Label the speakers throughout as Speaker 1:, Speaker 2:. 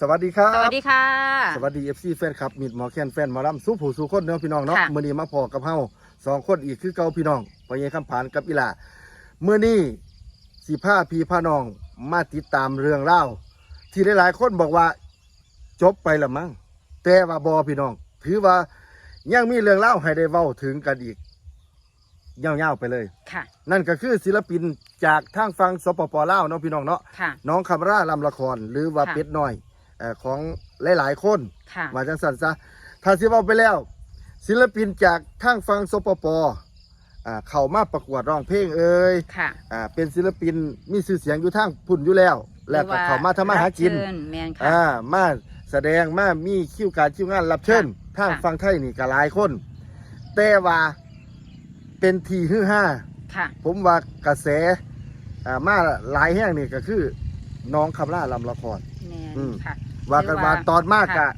Speaker 1: สวัสดีครับ
Speaker 2: สวัสดีค่ะ
Speaker 1: สวัสดีเอฟซีแฟนคลับมิดหมอแคนแฟนหมอลำสู้ผู้สู้คนเนาะพี่น้องเนาะ
Speaker 2: ค่ะ
Speaker 1: มื่อนี้มาพอกับเฮาสองคนอีกคือเก่าพี่น้องพอเยคำผานกับอีหลาเมื่อนี้สีผ้าพี่ผ้าน้องมาติดตามเรื่องเล่าวที่หลายๆคนบอกว่า จบไปละมั้งแต่ว่าบอพี่น้อง ถือว่ายังมีเรื่องเล่าวให้ได้เว้าถึงกันอีกยาวๆไปเลย
Speaker 2: ค่ะ
Speaker 1: นั่นก็คือศิลปินจากทางฟังสปปลาวเนาะพี่น้องเนาะ
Speaker 2: ค่ะ
Speaker 1: น้องคำร่าลำละครหรือว่า
Speaker 2: ค่ะ
Speaker 1: เป็ดน้อย เอ่อของหลายๆคน
Speaker 2: ค่ะ
Speaker 1: มาจังสันซะถ้าสิเอาไปแล้ว ศิลปินจากทางฟังสปปอ่าเข้ามาประกวดร้องเพลงเอ่ย
Speaker 2: ค่ะ
Speaker 1: อ่าเป็นศิลปินมีชื่อเสียงอยู่ทางพุ่นอยู่แล้ว แล้วก็เข้ามาทำมาหากิน
Speaker 2: รับเชิญแมนค่ะ
Speaker 1: อ่ามาแสดงมามีคิวการคิวงานรับเชิญ
Speaker 2: ค่ะ
Speaker 1: ทางฟังไทยนี่ก็หลายคน แต่ว่าเป็นทีฮือห้า
Speaker 2: ค่ะ
Speaker 1: ผมว่ากระแสอ่ามาหลายแห่งนี่ก็คือน้องคำล่าลำละคร
Speaker 2: แมน
Speaker 1: อืม
Speaker 2: ค่ะ
Speaker 1: ว่ากันว่า
Speaker 2: หรือว่า
Speaker 1: ตอนมากกะ
Speaker 2: ค่ะ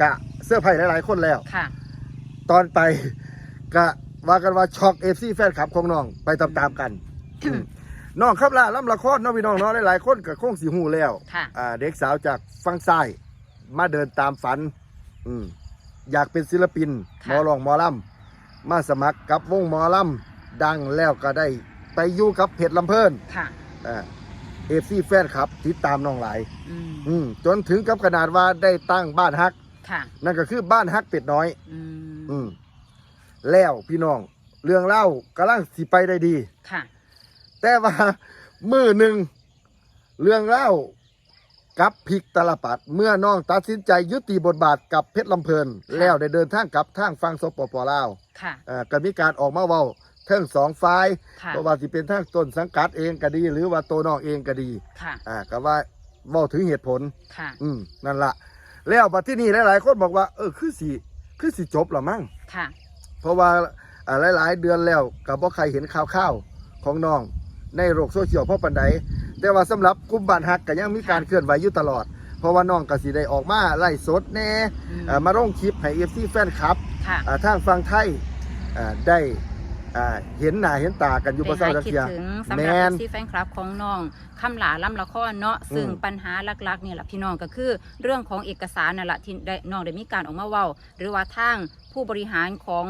Speaker 1: กะเสื้อไผ่หลาย ๆ คนแล้ว
Speaker 2: ค่ะ
Speaker 1: ตอนไป กะว่ากันว่าช็อกเอฟซีแฟนคลับของน้องไปตามๆกันอืม น้องคำล่าลำละครเน้องพี่น้องเนาะหลายๆคนก็คงสิหูแล้ว
Speaker 2: ค่ะ
Speaker 1: อ่าเด็กสาวจากฟังซ้ายมาเดินตามฝัน อืมอยากเป็นศิลปินห
Speaker 2: ค่ะ
Speaker 1: มอรองหมอลำมาสมัครกับวงหมอลำดังแล้วก็ได้ไปอยู่กับเพจลำเพลิน
Speaker 2: ค่ะ
Speaker 1: เอฟซีแฟนครับติดตามน้องหลาย
Speaker 2: อืม
Speaker 1: อืมจนถึงกับขนาดว่าได้ตั้งบ้านฮัก
Speaker 2: ค่ะ
Speaker 1: นั่นก็คือบ้านฮักเป็ดน้อย
Speaker 2: อืม
Speaker 1: อืมแล้วพี่น้อง เรื่องเล่ากำลังสิไปได้ดี
Speaker 2: ค่ะ
Speaker 1: แต่ว่า มือหนึ่งเรื่องเล่ากับพริกตลปัด เมื่อน้องตัดสินใจยุติบทบาทกับเพชรลำเพลิน
Speaker 2: ค่ะ
Speaker 1: แล้วได้เดินทางกลับทางฟังสปปลาว
Speaker 2: ค่ะ
Speaker 1: อ่าก็มีการออกมาเว้า เทั้งสองฝ่าย
Speaker 2: ค่ะ
Speaker 1: เพราะว่าสิเป็นทางต้นสังกัดเองก็ดี หรือว่าตัวน้องเองก็ดี
Speaker 2: ค่ะ
Speaker 1: อ่าก็ว่าเว้าถึงเหตุผล
Speaker 2: ค่ะ
Speaker 1: อืมนั่นละแล้วบัดที่นี่หลาย ๆ คนบอกว่า เออคือสิคือสิจบละมั้ง
Speaker 2: ค่ะ
Speaker 1: เพราะว่าอ่าหลาย ๆ เดือนแล้วกับบ่ใครเห็นข่าวข่าวๆของน้องในโลกโซเชียลเพราะปันใดแต่ว่าสำหรับกลุ่มบ้านฮักก็ยังมีการเคลื่อนไหวอยู่ตลอด เพราะว่าน้องก็สิได้ออกมาไล่สดแน่
Speaker 2: อืม
Speaker 1: อ่ามาลงคลิปให้ FC แฟนคลับ
Speaker 2: ค่ะ
Speaker 1: อ่าทางฟังไทยอ่าได้ อ่าเห็นหน้าเห็นตากันอยู่
Speaker 2: ไป
Speaker 1: บ่เศร้า
Speaker 2: หา
Speaker 1: จัก
Speaker 2: คิด
Speaker 1: เทีย
Speaker 2: ถึงสำห
Speaker 1: แม
Speaker 2: รับ
Speaker 1: น
Speaker 2: ซีแฟนคลับของน้องคำหลาล่ำละครเนาะซึ่ง
Speaker 1: อืม
Speaker 2: ปัญหาหลักๆเนี่ยแหละพี่น้องก็คือ เรื่องของเอกสารนั่นแหละที่ได้น้องได้มีการออกมาเว้า หรือว่าทางผู้บริหารของ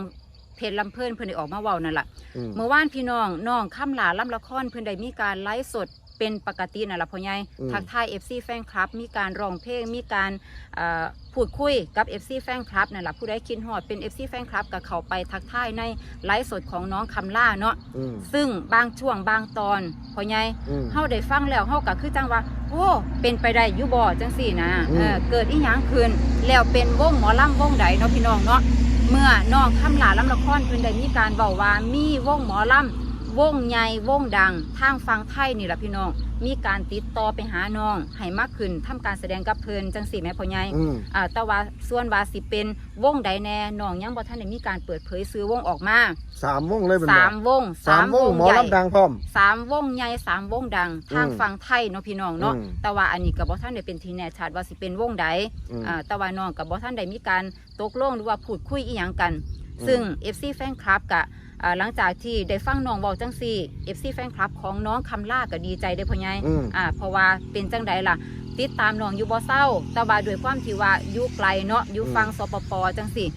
Speaker 2: เพจลำเพิ่นเพิ่นได้ออกมาเว้านั่นแหละ
Speaker 1: อืม
Speaker 2: เมื่อวานพี่น้องน้องคำหลาล่ำละครเพื่อนได้มีการไลฟ์สด เป็นปกตินั่นแหละพ่อใหญ่
Speaker 1: อืม
Speaker 2: ทักทาย FC แฟนคลับ มีการร้องเพลงมีการเอ่อพูดคุยกับ FC แฟนคลับนั่นแหละผู้ใดคิดฮอดเป็น FC แฟนคลับก็เข้าไปทักทายในไลฟ์สดของน้องคำล่าเนาะ
Speaker 1: อืม
Speaker 2: ซึ่งบางช่วงบางตอนพ่อใหญ่
Speaker 1: อืม
Speaker 2: เฮาได้ฟังแล้วเฮาก็คือจังว่า โอ้เป็นไปได้อยู่บ่จังสี่นะ
Speaker 1: อืม
Speaker 2: เออเกิดอีหยังขึ้นแล้วเป็นวงหมอลำวงใดเนาะพี่น้องเนาะเมื่อน้องคำหลาลำละครเพิ่นได้มีการเบาว่ามีวงหมอลำ วงใหญ่วงดังทางฟังไทยนี่แหละพี่น้อง มีการติดต่อไปหาน้องให้มากขึ้นทำการแสดงกับเพิ่นจังสี่แม่พ่อใหญ่
Speaker 1: อืม
Speaker 2: อ่าแต่ว่าส่วนว่าสิเป็นวงใดแน่น้องยังบ่ทันได้มีการเปิดเผยซื้อวงออกมา
Speaker 1: สามวงเลยเป็น
Speaker 2: สา
Speaker 1: บ่
Speaker 2: มวง
Speaker 1: สามวงหมอ
Speaker 2: ใหญ่
Speaker 1: ลำดังพร้อม
Speaker 2: สามวงใหญ่สามวงดังทาง
Speaker 1: อืม
Speaker 2: ฟังไทยเนาะพี่น้องเนาะ
Speaker 1: อืม
Speaker 2: แต่ว่าอันนี้ก็บ่ทันได้เป็นทีแน่ชัดว่าสิเป็นวงใด
Speaker 1: อืม
Speaker 2: อ่าแต่ว่าน้องกับบ่ท่านได้มีการตกลงหรือว่าพูดคุยอีหยังกัน
Speaker 1: อืม
Speaker 2: ซึ่ง FC แฟนคลับกะอ่า หลังจากที่ได้ฟังน้องเว้าจังซี่ FC แฟนคลับของน้องคำล่าก็ดีใจได้อพ่อใหญ่
Speaker 1: อืม
Speaker 2: อ่าเพราะว่าเป็นจังใดล่ะ ติดตามน้องอยู่บ่เศร้าแต่ว่าด้วยความที่ว่าอยู่ไกลเนาะอยู่ฟังสปปจังซี่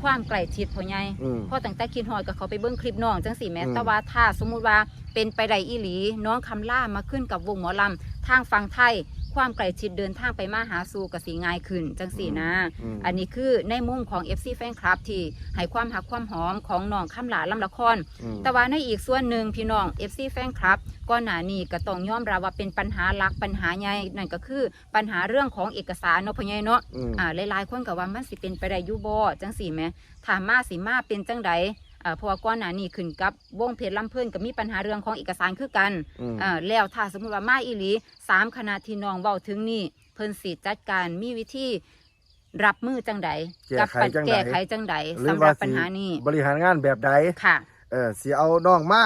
Speaker 2: ความใกล้ชิดพ่อใหญ่
Speaker 1: อืม
Speaker 2: พอตั้งแต่คิดฮอดก็เขาไปเบิ่งคลิปน้องจังสี่แหม่
Speaker 1: อืม
Speaker 2: แต่ว่าถ้าสมมุติว่าเป็นไปได้อีหลี น้องคำล่ามาขึ้นกับวงหมอลำทางฟังไทย ความใกล้ชิดเดินทางไปมาหาสู่ก็สีง่ายขึ้นจังสี่นะ
Speaker 1: ม
Speaker 2: อันนี้คือในมุมของ FC แฟนคลับที่ให้ความหักความหอมของน้องคำหลาลำละคร
Speaker 1: อืม
Speaker 2: แต่ว่าในอีกส่วนหนึ่งพี่น้อง FC แฟนคลับก่อนหน้านี้ก็ต้องยอมรับว่าเป็นปัญหาหลักปัญหาใหญ่นั่นก็คือปัญหาเรื่องของเอกสารเนาะพ่อใหญ่เนาะ
Speaker 1: อืม
Speaker 2: อ่าหลายๆคนก็ว่ามันสิเป็นไปได้อยูบอจังสี่แหมถามมาสิมาเป็นจังใดอ่า เพราะว่าก่อนหน้านี้ขึ้นกับวงเพจลำเพิ่นก็มีปัญหาเรื่องของเอกสารคือกัน
Speaker 1: อืม
Speaker 2: อ่าแล้วถ้าสมมติว่ามาอีหลีสามคณะที่น้องเว้าถึงนี่เพิ่นสิจัดการมีวิธีรับมือจังใด
Speaker 1: แก้ไข
Speaker 2: ปัญ
Speaker 1: จังใด
Speaker 2: แก้ไขจังใด
Speaker 1: หรือ
Speaker 2: สำห
Speaker 1: ว่า
Speaker 2: รับ
Speaker 1: สิ
Speaker 2: ปัญหานี้
Speaker 1: บริหารงานแบบใด
Speaker 2: ค่ะ
Speaker 1: เออสิเอาน้องมา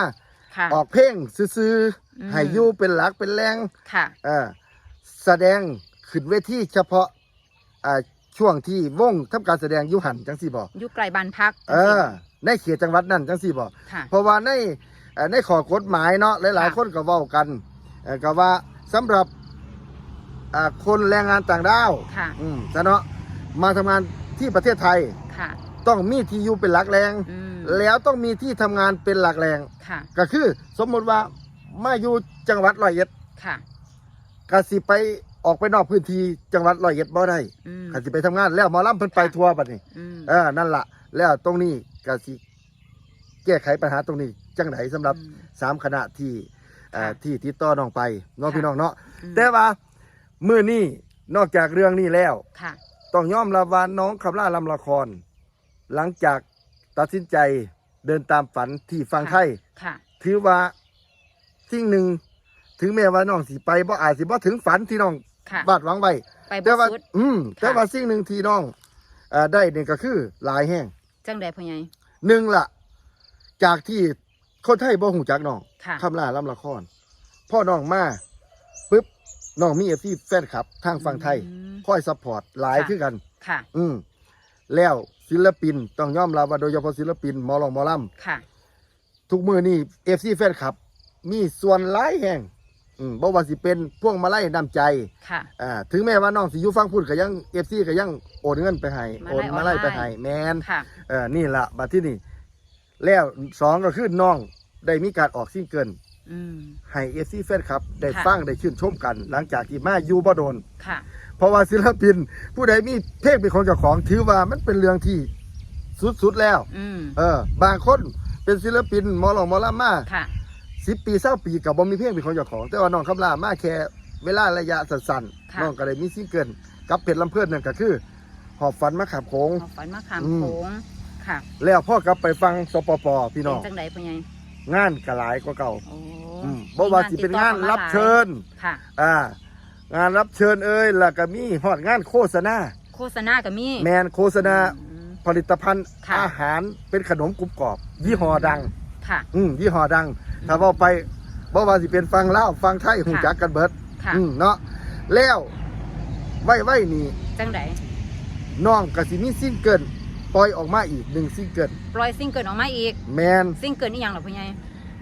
Speaker 2: ค่ะ
Speaker 1: ออกเพลงซื่อ
Speaker 2: อืม
Speaker 1: ๆให้อยู่เป็นหลักเป็นแรง
Speaker 2: ค่ะ
Speaker 1: เออแสดงขึ้นเวทีเฉพาะอ่าช่วงที่วงทำการแสดงอยุหันจังสี่บอก
Speaker 2: อยู่ไกลบ้านพัก
Speaker 1: เออ ในเขตจังหวัดนั่นจังสี่บอก
Speaker 2: ค่ะ
Speaker 1: เพราะว่าในเอ่อในข้อกฎหมายเนาะหลาย ๆ
Speaker 2: ค่ะ
Speaker 1: คนก็เว้ากันเอ่อก็ว่าสำหรับอ่าคนแรงงานต่างด้าว
Speaker 2: ค่ะ
Speaker 1: อืมซะเนาะมาทำงานที่ประเทศไทย
Speaker 2: ค่ะ
Speaker 1: ต้องมีที่อยู่เป็นหลักแรง
Speaker 2: อืม
Speaker 1: แล้วต้องมีที่ทำงานเป็นหลักแรง
Speaker 2: ค่ะ
Speaker 1: ก็คือสมมุติว่ามาอยู่จังหวัดร้อยเอ็ด
Speaker 2: ค่ะ
Speaker 1: ก็สิไปออกไปนอกพื้นที่จังหวัดร้อยเอ็ดบ่ได้
Speaker 2: อืม
Speaker 1: ก็สิไปทำงานแล้วหมอลำเพิ่นไป
Speaker 2: ค่ะ
Speaker 1: ทัวร์บัดนี้
Speaker 2: อืม
Speaker 1: เออนั่นล่ะ แล้วตรงนี้ ก็สิแก้ไขปัญหาตรงนี้ จังไหนสำหรับ
Speaker 2: อืม
Speaker 1: สามคณะที่เอ่อ
Speaker 2: ค่ะ
Speaker 1: ที่ติดต่อน้องไปเน้อง
Speaker 2: ค่ะ
Speaker 1: พี่น้องเนาะ
Speaker 2: อืม
Speaker 1: แต่ว่ามื้อนี้นอกจากเรื่องนี้แล้ว
Speaker 2: ค่ะ
Speaker 1: ต้องยอมรับว่าน้องคำล่าลำละคร หลังจากตัดสินใจเดินตามฝันที่ฟังไทย
Speaker 2: ค่ะ
Speaker 1: ถือว่าสิ่งหนึ่ง ถึงแม้ว่าน้องสิไปบ่อาจสิบ่ถึงฝันที่น้อง
Speaker 2: ค่ะ
Speaker 1: บาดหวังไว้
Speaker 2: ไปบ่
Speaker 1: แต่ว่า
Speaker 2: สุด
Speaker 1: อืม
Speaker 2: ค่ะ
Speaker 1: แต่ว่าสิ่งหนึ่งที่น้องเอ่อได้นี่ก็คือหลายแห้ง
Speaker 2: จังใดพ่อใหญ่
Speaker 1: หนึ่งละจากที่คนไทยบ่หูจักน้อง
Speaker 2: ค่ะ
Speaker 1: คำล่าลำละคร พ่อน้องมาปุ๊บน้องมีเอฟซีแฟนคลับ ทางฝั่งไทย
Speaker 2: อืม
Speaker 1: คอยซัพพอร์ตหลาย
Speaker 2: ค่ะ
Speaker 1: ขึ้นกัน
Speaker 2: ค่ะ
Speaker 1: อืมแล้วศิลปินต้องยอมรับว่าโดยเฉพาะศิลปินหมอลองหมอล
Speaker 2: ค่ะำ
Speaker 1: ทุกมือนี่เอฟซีแฟนคลับ มีส่วนหลายแห่ง อืมบ่ว่าสิเป็นพวงมาลัยนำใจ
Speaker 2: ค่ะ
Speaker 1: อ่าถึงแม้ว่าน้องสิอยู่ฟังพูดก็ยังเอฟซีก็ยังโอนเงินไปให้
Speaker 2: มา
Speaker 1: โอน
Speaker 2: ลัย
Speaker 1: มาไล่
Speaker 2: ออนไลน์
Speaker 1: ไปให้แมน
Speaker 2: ค่ะ
Speaker 1: เออนี่ละบัดที่นี่แล้วสองก็คือน้องได้มีการออกซิงเกิล
Speaker 2: อืม
Speaker 1: ให้เอฟซีแฟนคลับ ได้
Speaker 2: ค่ะ
Speaker 1: ฟังได้ชื่นชมกัน หลังจากที่มาอยู่บ่โดน
Speaker 2: ค่ะ
Speaker 1: เพราะว่าศิลปิน ผู้ใดมีเพลงเป็นของเจ้าของถือว่ามันเป็นเรื่องที่สุดๆแล้ว
Speaker 2: อืม
Speaker 1: เออบางคนเป็นศิลปินหมอหลองหมอลำมา
Speaker 2: ค่ะ
Speaker 1: สิปีเศร้าปีกับบ่มีเพลงเป็นของเจ้าของ แต่ว่าน้องคำลามาแค่เวลาระยะสั้น
Speaker 2: ค่ะ
Speaker 1: ๆน้องก็ได้มีซิงเกิลกับเพชรลำเพื่อนนั่นก็คือ หอบฝันมาขับโขง
Speaker 2: เอาฝันมาขาม
Speaker 1: อืม
Speaker 2: โค้งค่ะ
Speaker 1: แล้วพ่อกลับไปฟังสปปพี่น้อง
Speaker 2: เป็นจังใดพ่อใหญ่
Speaker 1: งานก็หลายกว่าเก่า
Speaker 2: โอ้
Speaker 1: อืมบ่ว่าสิเป็นงานรับเชิญ
Speaker 2: ค่ะ
Speaker 1: อ่างานรับเชิญเอ้ยแล้วก็มีฮอดงานโฆษณา
Speaker 2: โฆษณาก็มี
Speaker 1: แมนโฆษณา
Speaker 2: อืม
Speaker 1: ผลิตภัณฑ์
Speaker 2: ค่ะ
Speaker 1: อาหารเป็นขนมกรุบกรอบ ยี่ห้อดัง
Speaker 2: ค่ะ
Speaker 1: อืมยี่ห้อดัง ถ้าเว่าไปบ่ว่าสิเป็นฟังเล่าวฟังไทยหูจักกันเบิด
Speaker 2: ค่ะ
Speaker 1: อืมเนาะแล้วไว้ไว้นี่
Speaker 2: จังใด
Speaker 1: น้องก็สิมีซิงเกิลปล่อยออกมาอีกหนึ่งซิงเกิล
Speaker 2: ปล่อยซิงเกิลออกมาอีก
Speaker 1: แมน
Speaker 2: ซิงเกิลนี่ยังเหรอพ่อใหญ่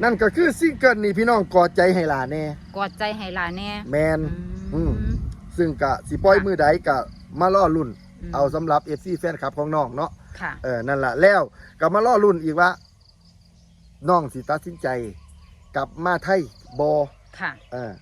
Speaker 1: นั่นก็คือซิงเกิลนี่พี่น้องกอดใจให้หลานแน่
Speaker 2: กอดใจให้หลานแน่
Speaker 1: แมน อื
Speaker 2: อื
Speaker 1: ม
Speaker 2: ม
Speaker 1: ซึ่งกะสิปล่อยมือใดกะมาล่อรุ่น
Speaker 2: อืม
Speaker 1: เอาสำหรับ FC แฟนคลับของน้องเนาะ
Speaker 2: ค่ะ
Speaker 1: เออนั่นแหละแล้วก็มาล่อรุ่นอีกว่าน้องสิตัดสินใจ กลับมาไทยบอ
Speaker 2: ค่ะ
Speaker 1: เออ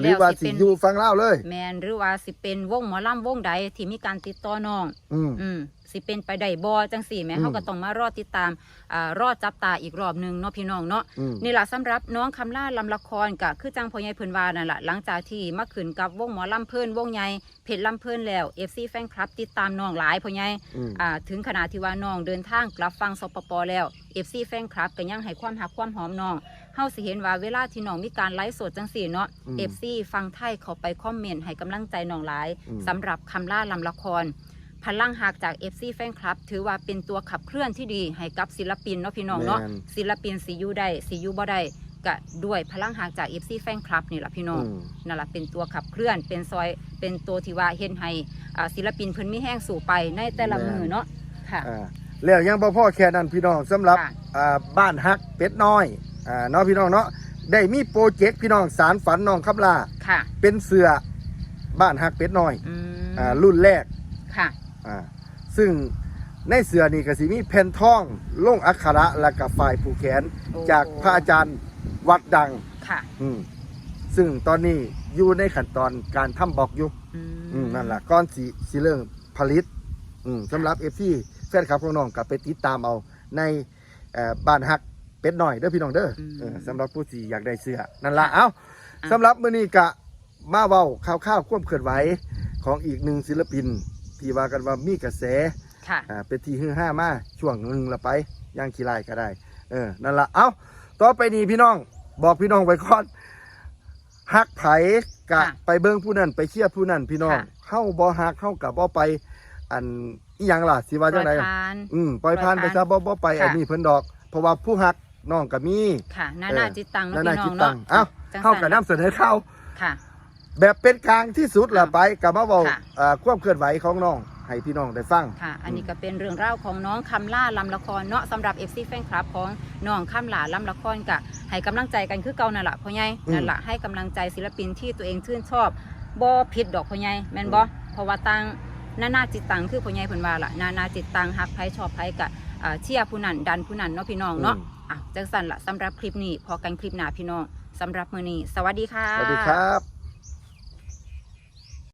Speaker 1: หรือว่า
Speaker 2: แล้วสิ
Speaker 1: สิ
Speaker 2: เป็น
Speaker 1: อยู่ฟังเล่าวเลย
Speaker 2: แมนหรือว่าสิเป็นวงหมอลำวงใดที่มีการติดต่อน้อง
Speaker 1: อืม
Speaker 2: อืมสิเป็นไปได้บ่จังสี่แหม่
Speaker 1: อืม
Speaker 2: เขาก็ต้องมารอติดตามอ่ารอจับตาอีกรอบหนึงเนาะพี่น้องเนาะ
Speaker 1: อืม
Speaker 2: นี่แหละสำหรับน้องคำล่าลำละครก็คือจังพ่อใหญ่เพิ่นว่านั่นแหละหลังจากที่มาขึ้นกับวงหมอลำเพิ่นวงใหญ่เพจลำเพิ่นแล้ว FC แฟนคลับติดตามน้องหลายพ่อใหญ่
Speaker 1: อืม
Speaker 2: อ่าถึงขนาดที่ว่าน้องเดินทางกลับฟังสปปแล้ว FC แฟนคลับก็ยังให้ความหักความหอมน้อง เฮาสิเห็นว่าเวลาที่น้องมีการไลฟ์สดจังสี่เนาะ
Speaker 1: อืม
Speaker 2: FC ฟังไทยเขาไปคอมเมนต์ให้กำลังใจน้องหลาย
Speaker 1: อืม
Speaker 2: สำหรับคำล่าลำละคร พลังหักจาก FC แฟนคลับ ถือว่าเป็นตัวขับเคลื่อนที่ดีให้กับศิลปินเนาะพี่น้องเนาะ
Speaker 1: แม่น
Speaker 2: ศิลปินสียูได้สียูบ่ได้ก็ด้วยพลังหักจาก FC แฟนคลับนี่แหละพี่น้อง
Speaker 1: อืม
Speaker 2: นั่นแหละเป็นตัวขับเคลื่อนเป็นซอยเป็นตัวที่ว่าเห็นให้อ่าศิลปินเพิ่นมีแห้งสู่ไปในแต่ละมือเนาะค่ะ
Speaker 1: อ่าแล้วยังบ่พอแค่นั้นพี่น้องสำหรับ
Speaker 2: ค่ะ
Speaker 1: อ่าบ้านฮักเป็ดน้อย อ่าเนาะพี่น้องเนาะได้มีโปรเจกต์พี่น้องสารฝันน้องคำลา
Speaker 2: ค่ะ
Speaker 1: เป็นเสือบ้านฮักเป็ดน้อย
Speaker 2: อืม
Speaker 1: อ่ารุ่นแรก
Speaker 2: ค่ะ
Speaker 1: อ่าซึ่งในเสือนี่ก็สิมีแผ่นทองลงอักขระและกับฝ่ายผูกแขน
Speaker 2: โอ้
Speaker 1: จากพระอาจารย์วัดดัง
Speaker 2: ค่ะ
Speaker 1: อืมซึ่งตอนนี้อยู่ในขั้นตอนการทำบอกอยู่
Speaker 2: อืม
Speaker 1: อืมนั่นแหละก้อนสีสีเรื่องผลิตอืมสำหรับเอฟซีแฟนคลับของน้องกลับไปติดตามเอาในเอ่อบ้านฮัก เป็ดหน่อยเด้อพี่น้องเด้ออเออสำหรับผู้ที่อยากได้เสื้อนั่นละเอ้าสำหรับมื้อนี้กะมาเว้าข่าวๆความเคลื่อนไหวของอีกหนึ่งศิลปิน ที่ว่ากันว่ามีกระแส
Speaker 2: ค่ะ
Speaker 1: อ่าเป็นที่ฮือห้ามาช่วงหนึ่งละไปย่างขี้ลายก็ได้ เออนั่นละเอ้าต่อไปนี้พี่น้องบอกพี่น้องไว้ก่อนฮักไผกะ
Speaker 2: ค่ะ
Speaker 1: ไปเบิ้งผู้นั้นไปเชียร์ผู้นั้นพี่น้อง
Speaker 2: ค่ะ
Speaker 1: เข้าบ่ฮักเข้ากับบ่ไป อันอีหยังล่ะสิว่า
Speaker 2: ป
Speaker 1: จั
Speaker 2: ล่
Speaker 1: ง
Speaker 2: อย
Speaker 1: ได
Speaker 2: ผ่าน
Speaker 1: อืมปล่อยผ่าน
Speaker 2: ป
Speaker 1: ไป
Speaker 2: ล่อย
Speaker 1: ซะ
Speaker 2: ผ่าน
Speaker 1: บ่บ่ไป
Speaker 2: ค่ะ
Speaker 1: อันนี้เพิ่นดอก เพราะว่าผู้ฮัก น้องก็มี
Speaker 2: ค่ะนา
Speaker 1: เออ
Speaker 2: นาจิตตังเนาะ
Speaker 1: นานา
Speaker 2: พี่น้อ
Speaker 1: จิ
Speaker 2: ง
Speaker 1: ตตั
Speaker 2: เนาะ
Speaker 1: งเอ้า
Speaker 2: จัง
Speaker 1: เข้า
Speaker 2: ซั่
Speaker 1: กับ
Speaker 2: น
Speaker 1: นํเสนอข่าว
Speaker 2: ค่ะ
Speaker 1: แบบเป็นกลางที่สุดละ
Speaker 2: ค่ะ
Speaker 1: ไปกับมาเว้า
Speaker 2: ค่ะ
Speaker 1: อ่าความเคลื่อนไหวของน้องให้พี่น้องได้ฟัง
Speaker 2: ค่ะ อันนี้ก็เป็นเรื่องราวของน้องคำล่าลำละครเนาะสำหรับ FC แฟนคลับของน้องคำหลาลำละครกะให้กำลังใจกันคือเก่านั่นแหละพ่อใหญ่
Speaker 1: อืม
Speaker 2: นั่นแหละให้กำลังใจศิลปินที่ตัวเองชื่นชอบบ่ผิดดอกพ่อใหญ่แม่นบ่เพราะว่าต่างนานาจิตตังคือพ่อใหญ่เพิ่นว่าล่ะนานาจิตตังฮักไผชอบไผก็อ่าเชียร์ผู้นั้นดันผู้นั้นเนาะพี่น้องเนาะ
Speaker 1: อืม
Speaker 2: อะจังสันล่ะสำหรับคลิปนี้พอกันคลิปหน้าพี่น้องสำหรับมื้อนี้ สวัสดีค่ะ
Speaker 1: สวัสดีครับ